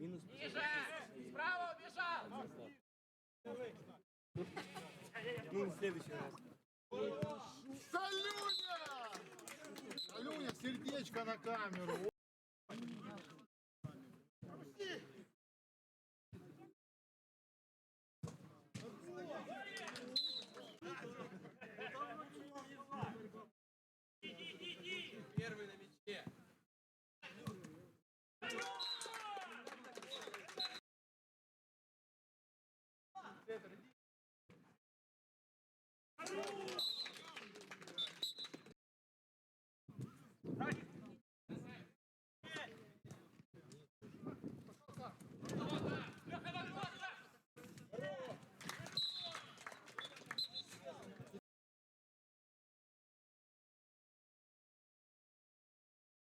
Мінус. Ниже! Справа убежал! Ну, в следующий раз. Салюня! Салюня, сердечко на камеру. Right.